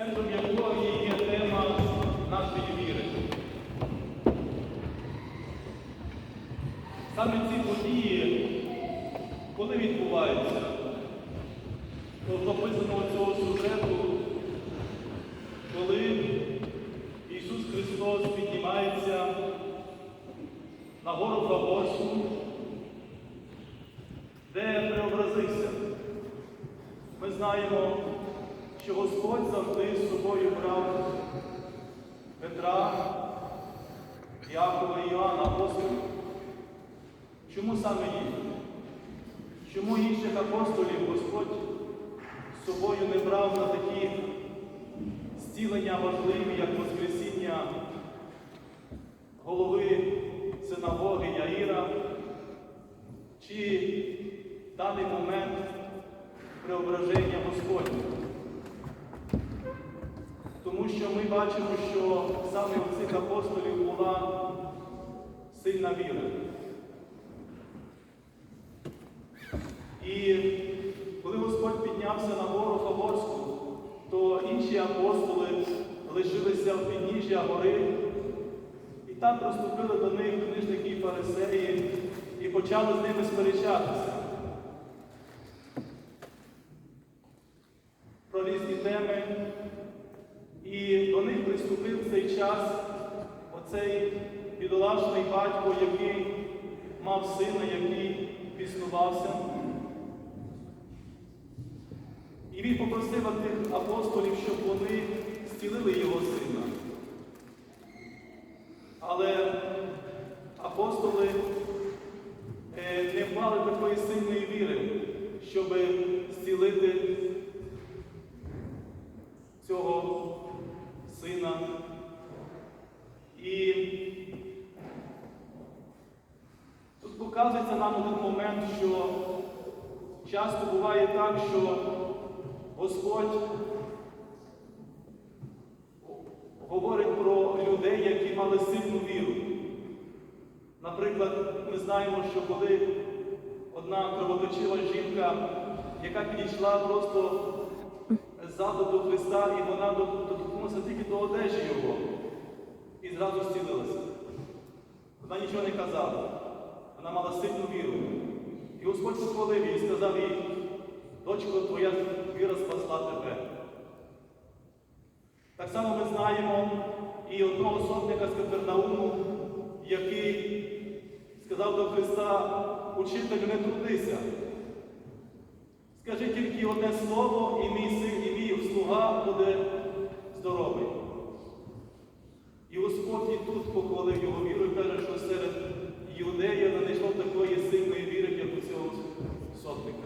Центром якої є тема нашої віри. Саме ці події, коли відбуваються, то записано цього сюжету, коли Ісус Христос піднімається на гору Фаворську, де преобразився. Ми знаємо, що Господь завжди з собою брав Петра, Якова і Іоанна апостолів. Чому саме їх? Чому інших апостолів Господь з собою не брав на такі зцілення важливі, як Воскресіння голови синагоги Яїра, чи даний момент преображення Господнього? Що ми бачимо, що саме у цих апостолів була сильна віра. І коли Господь піднявся на гору Фаворську, то інші апостоли лишилися в підніжжя гори, і там приступили до них книжники і фарисеї і почали з ними сперечатися про різні теми. І до них приступив в цей час оцей бідолашний батько, який мав сина, який піснувався. І він попросив тих апостолів, щоб вони зцілили його сина. Але апостоли е, не мали такої сильної віри, щоб зцілити цього сина. І тут показується нам один момент, що часто буває так, що Господь говорить про людей, які мали сильну віру. Наприклад, ми знаємо, що коли одна кровоточива жінка, яка підійшла просто ззаду до Христа, і вона доторкнулася тільки до одежі Його і зразу зцілилася. Вона нічого не казала. Вона мала сильну віру. І Господь похвалив і сказав їй, дочко, твоя віра спасла тебе. Так само ми знаємо і одного сотника з Капернауму, який сказав до Христа, учителю, не трудися. Скажи тільки одне слово, і мій син, і мій слуга буде здоровий. І Господь і тут похвалив його віру і каже, що серед юдея не знайшло такої сильної віри, як у цього сотника.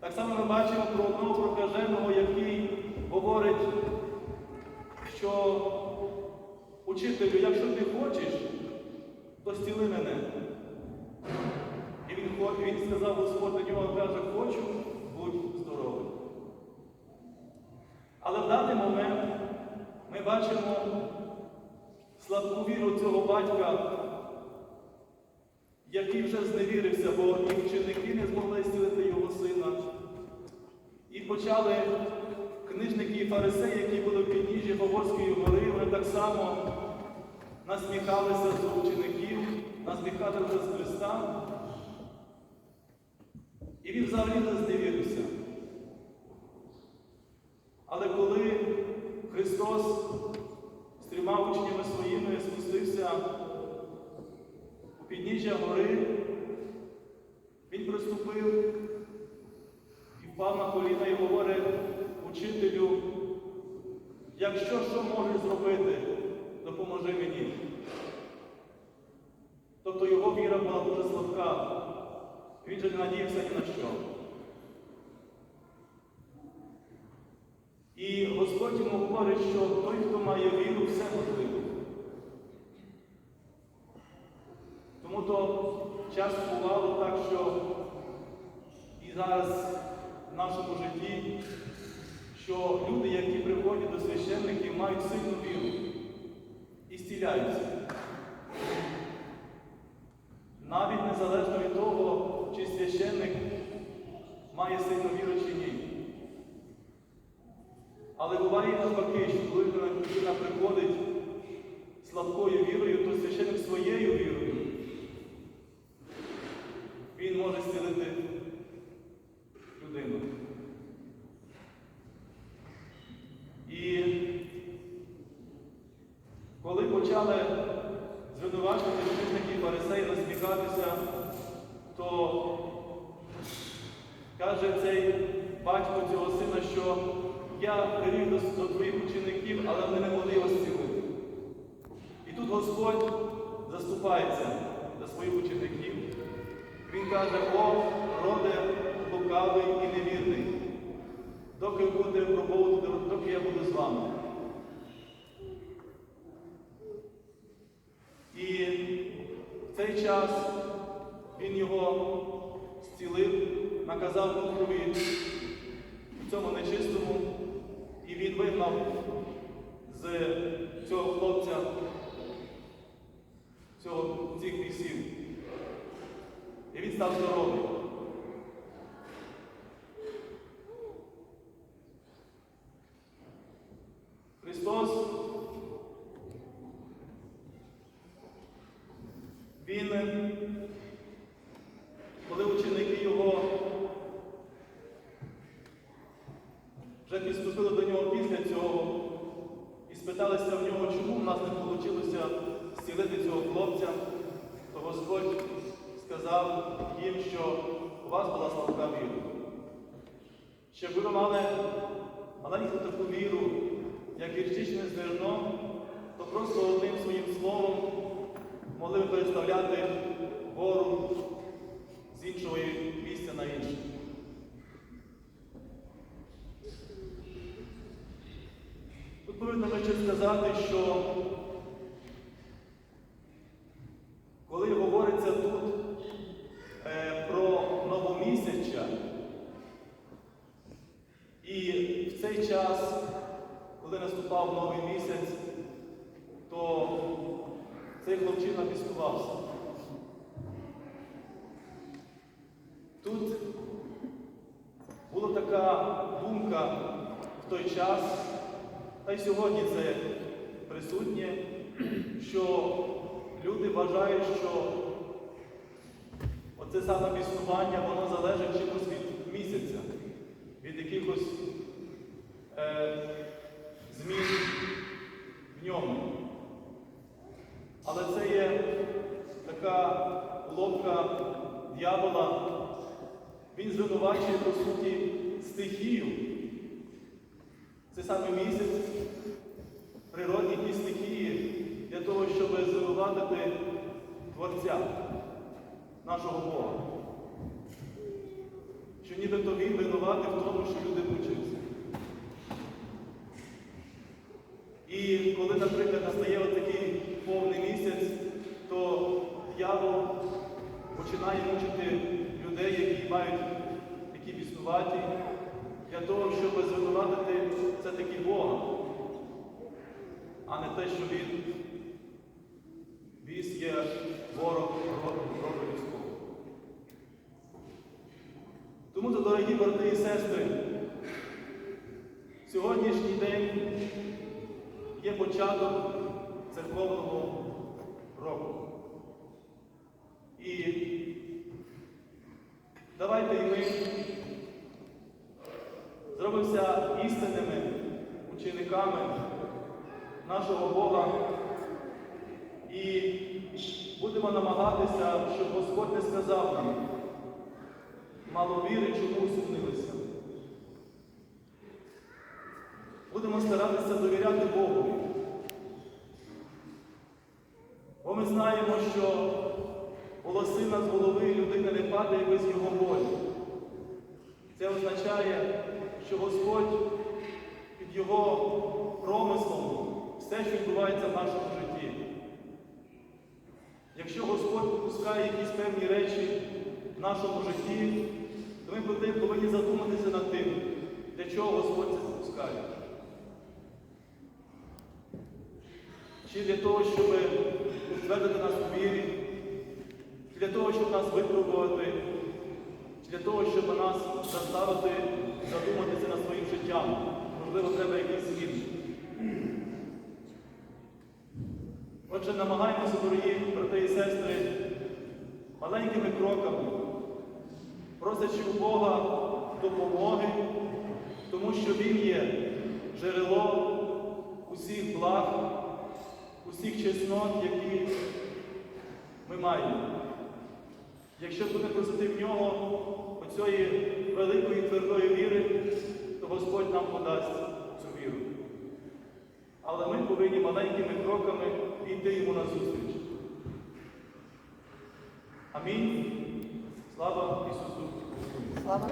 Так само ми бачимо про одного прокаженого, який говорить, що учителю, якщо ти хочеш, то стіли мене. І він, він сказав Господь до нього, каже, хочу, будь здоровий. Але в даний момент ми бачимо слабку віру цього батька, який вже зневірився, бо і вченики не змогли зцілити його сина. І почали книжники і фарисеї, які були в підніжжі Фаворської гори, вони так само насміхалися з учеників, насміхалися з Христа. Взагалі не зневірився. Але коли Христос з трьома учнями своїми спустився у підніжжя гори, Він приступив і впав на коліна і говорить учителю, якщо що можеш зробити, допоможи мені. Тобто його віра була дуже слабка. Він же не надіявся ні на що. І Господь йому говорить, що той, хто має віру, все можливо. Тому то часто бувало так, що і зараз в нашому житті, що люди, які приходять до священників, мають сильну віру і зціляються. Навіть незалежно від того, чи священник має сильну віру чи ні. Але буває навпаки, що коли людина приходить слабкою вірою, то священик своєю вірою він може зцілити людину. І коли почали звинувачувати книжники і фарисеї насміхатися, то каже цей батько цього сина, що я привів до, до твоїх учеників, але вони не могли його зцілити. І тут Господь заступається за своїх учеників. Він каже, о, роде лукавий і невірний, доки ви будете пробувати, доки я буду з вами. І в цей час він його зцілив, наказав духові цьому нечистому, і він вигнав з цього хлопця цього, цих бісів. І він став здоровий. Христос, Він, коли ученики Його вже підступили до нього після цього і спиталися в нього, чому в нас не вийшло зцілити цього хлопця, то Господь сказав їм, що у вас була слабка віра. Щоб ви мали маленьку таку віру, як гірчичне зерно, то просто одним своїм словом могли б переставляти гору з іншого місця на інше. Тут повинно ми сказати, що коли говориться тут е, про новомісяча, і в цей час, коли наступав новий місяць, то цей піскувався. Тут була така думка в той час, та й сьогодні це присутнє, що люди вважають, що оце саме існування, воно залежить чимось від місяця, від якихось е, змін в ньому. Але це є така уловка дьявола. Він звинувачує, по суті, стихію. Це саме місяць, природні якісь стихії для того, щоб звинуватити Творця, нашого Бога. Що нібито він винуватий в тому, що люди мучаються. І коли, наприклад, настає отакий повний місяць, то дьявол починає мучити людей, які мають які піснуваті, для того, щоб звинуватити все-таки Бога, а не те, що він біс є ворог роду людського. Тому, то, дорогі брати і сестри, сьогоднішній день є початок церковного року. І давайте і ми зробимося істинними учениками нашого Бога і будемо намагатися, щоб Господь не сказав нам, мало віри, чому усунилися. Будемо старатися довіряти Богу. Бо ми знаємо, що волосина з голови людини не падає без його волі. Це означає, що Господь під Його промислом все, що відбувається в нашому житті. Якщо Господь допускає якісь певні речі в нашому житті, ми повинні задуматися над тим, для чого Господь це допускає. Чи для того, щоб утвердити нас у вірі, чи для того, щоб нас випробувати, чи для того, щоб нас заставити задуматися над своїм життям, можливо, треба якісь зміни. Отже, намагайтеся, дорогі брати і сестри, маленькими кроками, просячи у Бога допомоги, тому що Він є джерело усіх благ, усіх чеснот, які ми маємо. Якщо будемо просити в нього оцієї великої твердої віри, то Господь нам подасть цю віру. Але ми повинні маленькими кроками йти йому на зустріч. Амінь. Слава Ісусу Слава.